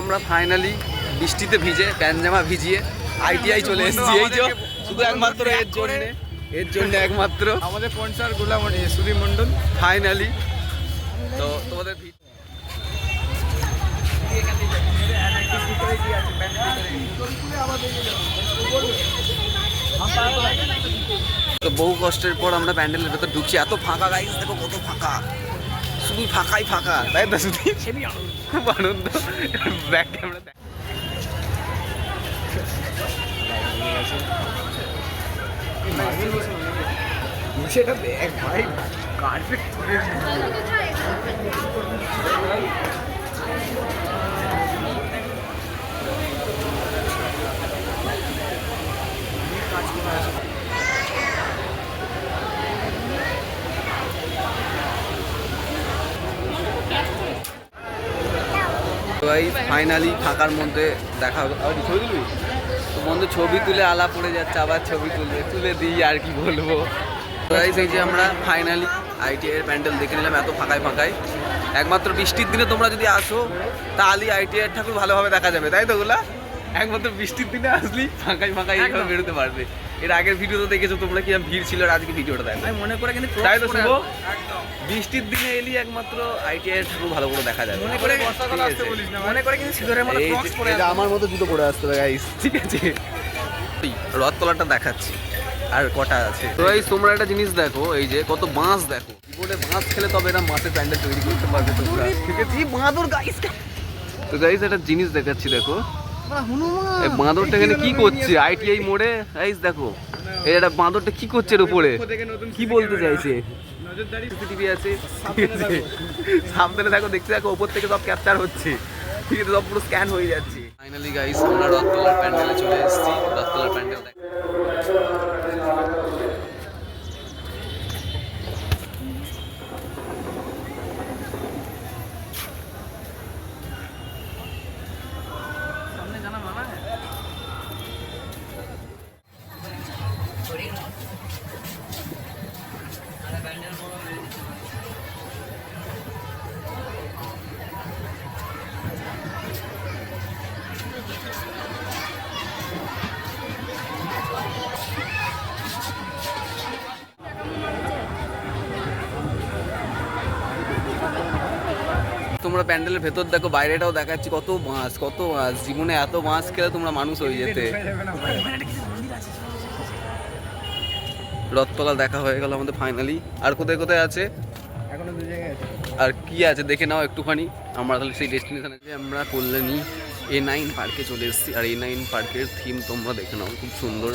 আমরা ফাইনালি বৃষ্টিতে ভিজে প্যানজামা ভিজিয়ে আইটিআই চলে এসেছি এই যে শুধু একমাত্র এর জন্য এর জন্য একমাত্র আমাদের স্পন্সর গোলাম সুদীপ মন্ডল ফাইনালি তো তোমাদের তো বহু কষ্টের পর আমরা প্যান্ডেলের ভেতর ঢুকছি। এত ফাঁকা গাইস দেখো কত ফাঁকা। শুধু ফাঁকাই ফাঁকা তাই না শুধু খুব আনন্দ ব্যাক ক্যামেরা সেটা ভাই কার্পেট তো এই ফাইনালি ফাঁকার মধ্যে দেখা ছবি তুলবি? তো বন্ধু ছবি তুলে আলা পড়ে যাচ্ছে আবার ছবি তুলবে তুলে দিই আর কি বলব। তো এই সেই যে আমরা ফাইনালি আইটিআই এর প্যান্ডেল দেখে নিলাম এত ফাঁকায় ফাঁকায়। একমাত্র বৃষ্টির দিনে তোমরা যদি আসো তাহলে আইটিআই ঠাকুর ভালোভাবে দেখা যাবে তাই তো ওগুলা একমাত্র বৃষ্টির দিনে আসলি ফাঁকায় ফাঁকায় এইভাবে বেরোতে পারবে। এর আগের ভিডিও তো দেখেছ তোমরা কি ভিড় ছিল আর আজকে ভিডিওটা দেখো। আমি মনে করে কিন্তু তাই তো শুভ? বৃষ্টির দিনে এলি একমাত্র আইটিআই এর ভালো করে দেখা যাবে মনে করে বর্ষাকাল আসতে বলিস না মনে করে কিন্তু সিঁদুরের মতো এই ক্রক্স পরে এটা আমার মতো জুতো পরে আসতে হবে গাইস ঠিক আছে। এই রথতলাটা দেখাচ্ছি। আর কটা আছে? তো এই তোমরা একটা জিনিস দেখো এই যে কত বাঁশ দেখো। কিবোর্ডে বাঁশ খেলে তবে এরা মাছের প্যান্ডেল তৈরি করতে পারবে তোমরা। ঠিক আছে। এই বাঁদর গাইস তো গাইস একটা জিনিস দেখাচ্ছি দেখো। বাঁদরটা এখানে কি করছে? আইটিআই মোড়ে? এই দেখো। এই একটা বাঁদরটা কি করছে এর উপরে? কি বলতে চাইছে? সামনে দেখো, দেখতে দেখো, ওপর থেকে সব ক্যাপচার হচ্ছে। ঠিক সব পুরো স্ক্যান হয়ে যাচ্ছে। ফাইনালি গাইস আমরা রথতলার প্যান্ডেলে চলে এসেছি। রথতলার প্যান্ডেল তোমরা প্যান্ডেলের ভেতর দেখো বাইরেটাও দেখাচ্ছি কত মাছ কত মাছ জীবনে এত মাছ খেলে তোমরা মানুষ হয়ে যেতে। রথতলা দেখা হয়ে গেল আমাদের ফাইনালি আর কোথায় কোথায় আছে? আছে। আর কি আছে দেখে নাও একটুখানি। আমরা তাহলে সেই ডেস্টিনেশনে যে আমরা কল্যাণী এ নাইন পার্কে চলে এসেছি। আর এ নাইন পার্কের থিম তোমরা দেখে নাও খুব সুন্দর।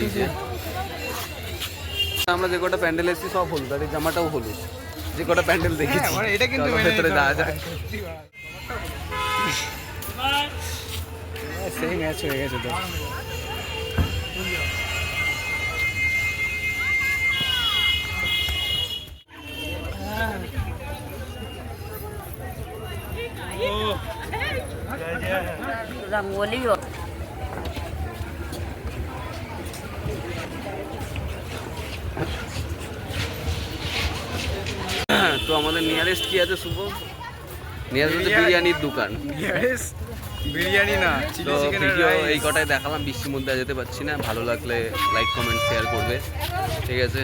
এই যে। আমরা যে কটা প্যান্ডেল এসেছি সব হলুদ আর এই জামাটাও হলুদ। যে কটা প্যান্ডেল দেখেছি হ্যাঁ, মানে এটা কিন্তু চলো মেনে ভেতরে নিতে যাওয়া হবে। যাক সত্যি ভাই। সেই ম্যাচ হয়ে গেছে তো रंगोली हो তো আমাদের নিয়ারেস্ট কি আছে শুভ? নিয়ারেস্ট হচ্ছে বিরিয়ানির দোকান। Yes, বিরিয়ানি না তো চিলি চিকেন ভিডিও এই কটাই দেখালাম বৃষ্টির মধ্যে যেতে পারছি না। ভালো লাগলে লাইক কমেন্ট শেয়ার করবে। ঠিক আছে?